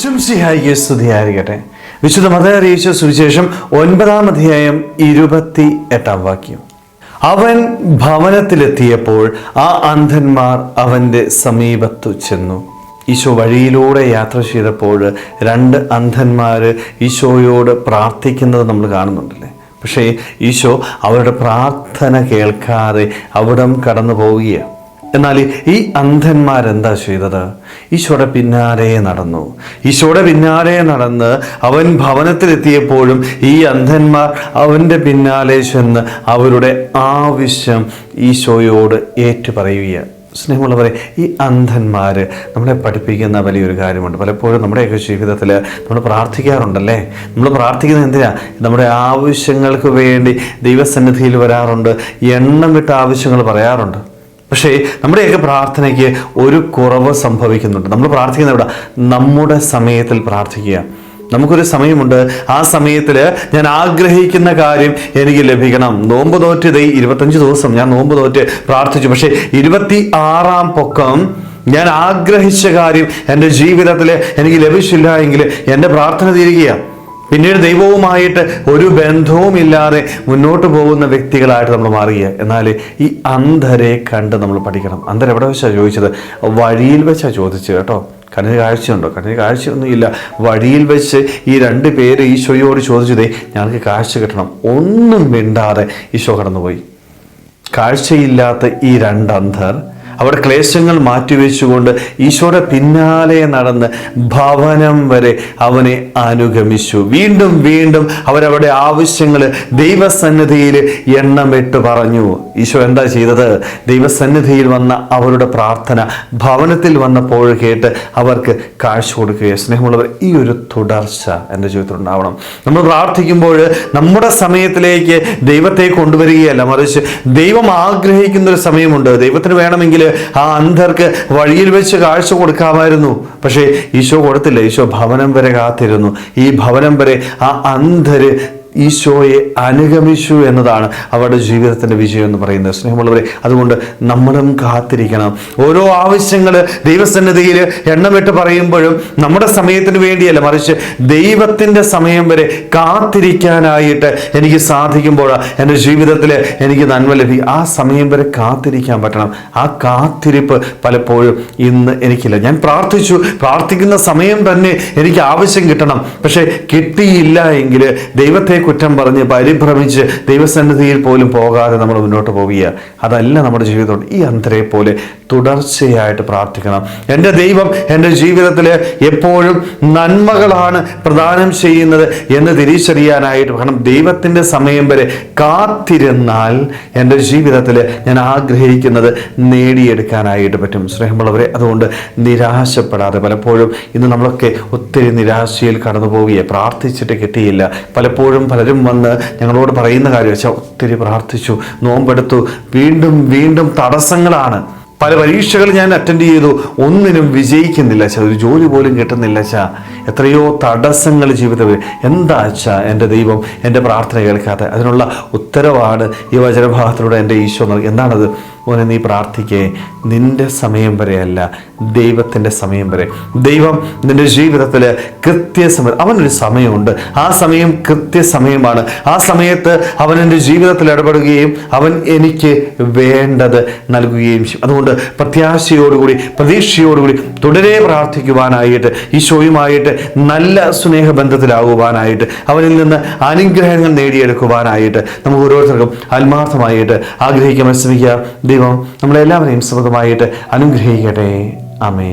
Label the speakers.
Speaker 1: ഇശംസിഹായിക്ക് സ്തുതിയായിരിക്കട്ടെ. വിശുദ്ധ മതറിയിച്ച സുവിശേഷം ഒൻപതാം അധ്യായം ഇരുപത്തി എട്ടാം വാക്യം. അവൻ ഭവനത്തിലെത്തിയപ്പോൾ ആ അന്ധന്മാർ അവന്റെ സമീപത്തു ചെന്നു. ഈശോ വഴിയിലൂടെ യാത്ര ചെയ്തപ്പോൾ രണ്ട് അന്ധന്മാർ ഈശോയോട് പ്രാർത്ഥിക്കുന്നത് നമ്മൾ കാണുന്നുണ്ടല്ലേ? പക്ഷേ ഈശോ അവരുടെ പ്രാർത്ഥന കേൾക്കാതെ അവിടം കടന്നു പോവുകയാണ് എന്നാൽ ഈ അന്ധന്മാരെന്താ ചെയ്തത്? ഈശോയുടെ പിന്നാലെ നടന്നു. ഈശോയുടെ പിന്നാലെ നടന്ന് അവൻ ഭവനത്തിലെത്തിയപ്പോഴും ഈ അന്ധന്മാർ അവന്റെ പിന്നാലെ ചെന്ന് അവരുടെ ആവശ്യം ഈശോയോട് ഏറ്റു പറയുകയാണ് സ്നേഹമുള്ളവരെ ഈ അന്ധന്മാർ നമ്മളെ പഠിപ്പിക്കുന്ന വലിയൊരു കാര്യമുണ്ട്. പലപ്പോഴും നമ്മുടെയൊക്കെ ജീവിതത്തിൽ നമ്മൾ പ്രാർത്ഥിക്കാറുണ്ടല്ലേ? നമ്മൾ പ്രാർത്ഥിക്കുന്നത് എന്തിനാ? നമ്മുടെ ആവശ്യങ്ങൾക്ക് വേണ്ടി ദൈവസന്നിധിയിൽ വരാറുണ്ട് എണ്ണം വിട്ട ആവശ്യങ്ങൾ പറയാറുണ്ട്. പക്ഷേ നമ്മുടെയൊക്കെ പ്രാർത്ഥനയ്ക്ക് ഒരു കുറവ് സംഭവിക്കുന്നുണ്ട്. നമ്മൾ പ്രാർത്ഥിക്കുന്ന എവിടെ? നമ്മുടെ സമയത്തിൽ പ്രാർത്ഥിക്കുക. നമുക്കൊരു സമയമുണ്ട്. ആ സമയത്തിൽ ഞാൻ ആഗ്രഹിക്കുന്ന കാര്യം എനിക്ക് ലഭിക്കണം. നോമ്പ് തോറ്റ് ദൈ ഇരുപത്തഞ്ച് ദിവസം ഞാൻ നോമ്പ് തോറ്റ് പ്രാർത്ഥിച്ചു. പക്ഷേ ഇരുപത്തി ആറാം പൊക്കം ഞാൻ ആഗ്രഹിച്ച കാര്യം എന്റെ ജീവിതത്തിൽ എനിക്ക് ലഭിച്ചില്ല എങ്കിൽ എന്റെ പ്രാർത്ഥന തീരുകയാണ് പിന്നീട് ദൈവവുമായിട്ട് ഒരു ബന്ധവുമില്ലാതെ മുന്നോട്ട് പോകുന്ന വ്യക്തികളായിട്ട് നമ്മൾ മാറിയ. എന്നാൽ ഈ അന്ധരെ കണ്ട് നമ്മൾ പഠിക്കണം. അന്ധർ എവിടെ വെച്ചാണ് ചോദിച്ചത്? വഴിയിൽ വെച്ചാണ് ചോദിച്ചത് കേട്ടോ. കണ്ണിന് കാഴ്ചയുണ്ടോ? കണ്ണിന് കാഴ്ചയൊന്നുമില്ല. വഴിയിൽ വെച്ച് ഈ രണ്ട് പേര് ഈശോയോട് ചോദിച്ചതേ ഞങ്ങൾക്ക് കാഴ്ച കിട്ടണം. ഒന്നും മിണ്ടാതെ ഈശോ കടന്നുപോയി. കാഴ്ചയില്ലാത്ത ഈ രണ്ട് അന്ധർ അവിടെ ക്ലേശങ്ങൾ മാറ്റിവെച്ചുകൊണ്ട് ഈശോയുടെ പിന്നാലെ നടന്ന് ഭവനം വരെ അവനെ അനുഗമിച്ചു. വീണ്ടും വീണ്ടും അവരവിടെ ആവശ്യങ്ങൾ ദൈവസന്നിധിയിൽ എണ്ണമിട്ട് പറഞ്ഞു. ഈശോ എന്താ ചെയ്തത്? ദൈവസന്നിധിയിൽ വന്ന അവരുടെ പ്രാർത്ഥന ഭവനത്തിൽ വന്നപ്പോൾ കേട്ട് അവർക്ക് കാഴ്ച കൊടുക്കുകയും സ്നേഹമുള്ളവർ ഈ ഒരു തുടർച്ച എന്റെ ജീവിതത്തിൽ ഉണ്ടാവണം. നമ്മൾ പ്രാർത്ഥിക്കുമ്പോൾ നമ്മുടെ സമയത്തിലേക്ക് ദൈവത്തെ കൊണ്ടുവരികയല്ല. മറിച്ച് ദൈവം ആഗ്രഹിക്കുന്ന ഒരു സമയമുണ്ട്. ദൈവത്തിന് വേണമെങ്കിൽ ആ അന്ധർക്ക് വഴിയിൽ വെച്ച് കാഴ്ച കൊടുക്കാമായിരുന്നു. പക്ഷേ ഈശോ കൊടുത്തില്ല. ഈശോ ഭവനം വരെ കാത്തിരുന്നു. ഈ ഭവനം വരെ ആ അന്ധര് ഈശോയെ അനുഗമിച്ചു എന്നതാണ് അവരുടെ ജീവിതത്തിന്റെ വിജയം എന്ന് പറയുന്നത്. സ്നേഹമുള്ളവരെ അതുകൊണ്ട് നമ്മളും കാത്തിരിക്കണം. ഓരോ ആവശ്യങ്ങൾ ദൈവസന്നിധിയിൽ എണ്ണമിട്ട് പറയുമ്പോഴും നമ്മുടെ സമയത്തിന് വേണ്ടിയല്ല മറിച്ച് ദൈവത്തിന്റെ സമയം വരെ കാത്തിരിക്കാനായിട്ട് എനിക്ക് സാധിക്കുമ്പോൾ എന്റെ ജീവിതത്തിൽ എനിക്ക് നന്മ ലഭി. ആ സമയം വരെ കാത്തിരിക്കാൻ പറ്റണം. ആ കാത്തിരിപ്പ് പലപ്പോഴും ഇന്ന് എനിക്കില്ല. ഞാൻ പ്രാർത്ഥിച്ചു പ്രാർത്ഥിക്കുന്ന സമയം തന്നെ എനിക്ക് ആവശ്യം കിട്ടണം. പക്ഷേ കിട്ടിയില്ല എങ്കിൽ ദൈവത്തെ കുറ്റം പറഞ്ഞ് പരിഭ്രമിച്ച് ദൈവസന്നിധിയിൽ പോലും പോകാതെ നമ്മൾ മുന്നോട്ട് പോവുക അതല്ല നമ്മുടെ ജീവിതം. ഈ അന്തരെ പോലെ തുടർച്ചയായിട്ട് പ്രാർത്ഥിക്കണം. എന്റെ ദൈവം എന്റെ ജീവിതത്തിൽ എപ്പോഴും നന്മകളാണ് പ്രദാനം ചെയ്യുന്നത് എന്ന് തിരിച്ചറിയാനായിട്ട് കാരണം ദൈവത്തിന്റെ സമയം വരെ കാത്തിരുന്നാൽ എന്റെ ജീവിതത്തിൽ ഞാൻ ആഗ്രഹിക്കുന്നത് നേടിയെടുക്കാനായിട്ട് പറ്റും. സ്നേഹമുള്ളവരെ അതുകൊണ്ട് നിരാശപ്പെടാതെ പലപ്പോഴും ഇന്ന് നമ്മളൊക്കെ ഒത്തിരി നിരാശയിൽ കടന്നു പോവുകയെ പ്രാർത്ഥിച്ചിട്ട് കിട്ടിയില്ല. പലപ്പോഴും പലരും വന്ന് ഞങ്ങളോട് പറയുന്ന കാര്യം വെച്ചാൽ ഒത്തിരി പ്രാർത്ഥിച്ചു നോമ്പെടുത്തു വീണ്ടും വീണ്ടും തടസ്സങ്ങളാണ്. പല പരീക്ഷകൾ ഞാൻ അറ്റൻഡ് ചെയ്തു. ഒന്നിനും വിജയിക്കുന്നില്ല ചാ. ഒരു ജോലി പോലും കിട്ടുന്നില്ല ചാ. എത്രയോ തടസ്സങ്ങൾ ജീവിതത്തിൽ എന്താ ചാ എന്റെ ദൈവം എന്റെ പ്രാർത്ഥന കേൾക്കാതെ? അതിനുള്ള ഉത്തരവാണ് ഈ വചനഭാഗത്തിലൂടെ എന്റെ ഈശോ എന്താണത്? മോനെ നീ പ്രാർത്ഥിക്കേ. നിന്റെ സമയം വരെയല്ല ദൈവത്തിന്റെ സമയം വരെ. ദൈവം നിന്റെ ജീവിതത്തിൽ കൃത്യസമയം അവനൊരു സമയമുണ്ട്. ആ സമയം കൃത്യസമയമാണ്. ആ സമയത്ത് അവൻ എന്റെ ജീവിതത്തിൽ ഇടപെടുകയും അവൻ എനിക്ക് വേണ്ടത് നൽകുകയും ചെയ്യും. അതുകൊണ്ട് പ്രത്യാശയോടുകൂടി പ്രതീക്ഷയോടുകൂടി തുടരെ പ്രാർത്ഥിക്കുവാനായിട്ട് ഈശോയുമായിട്ട് നല്ല സ്നേഹബന്ധത്തിലാകുവാനായിട്ട് അവനിൽ നിന്ന് അനുഗ്രഹങ്ങൾ നേടിയെടുക്കുവാനായിട്ട് നമുക്ക് ഓരോരുത്തർക്കും ആത്മാർത്ഥമായിട്ട് ആഗ്രഹിക്കാൻ ശ്രമിക്കുക ദൈവം നമ്മളെല്ലാവരെയും സമൃദ്ധമായിട്ട് അനുഗ്രഹിക്കട്ടെ. ആമേ